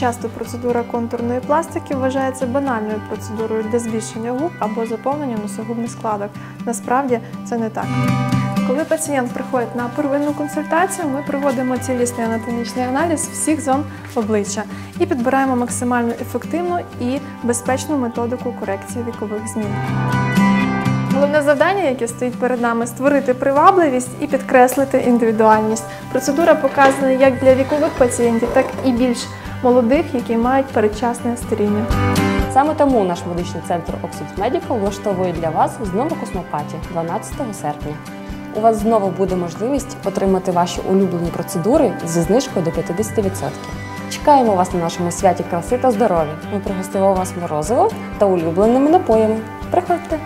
Часто процедура контурної пластики вважається банальною процедурою для збільшення губ або заповнення носогубних складок. Насправді це не так. Коли пацієнт приходить на первинну консультацію, ми проводимо цілісний анатомічний аналіз всіх зон обличчя і підбираємо максимально ефективну і безпечну методику корекції вікових змін. Головне завдання, яке стоїть перед нами, створити привабливість і підкреслити індивідуальність. Процедура показана як для вікових пацієнтів, так і більш молодих, які мають передчасне старіння. Саме тому наш медичний центр Oxford Medical влаштовує для вас знову космопаті 12 серпня. У вас знову буде можливість отримати ваші улюблені процедури зі знижкою до 50%. Чекаємо вас на нашому святі краси та здоров'я. Ми пригостимо вас морозиво та улюбленими напоями. Приходьте!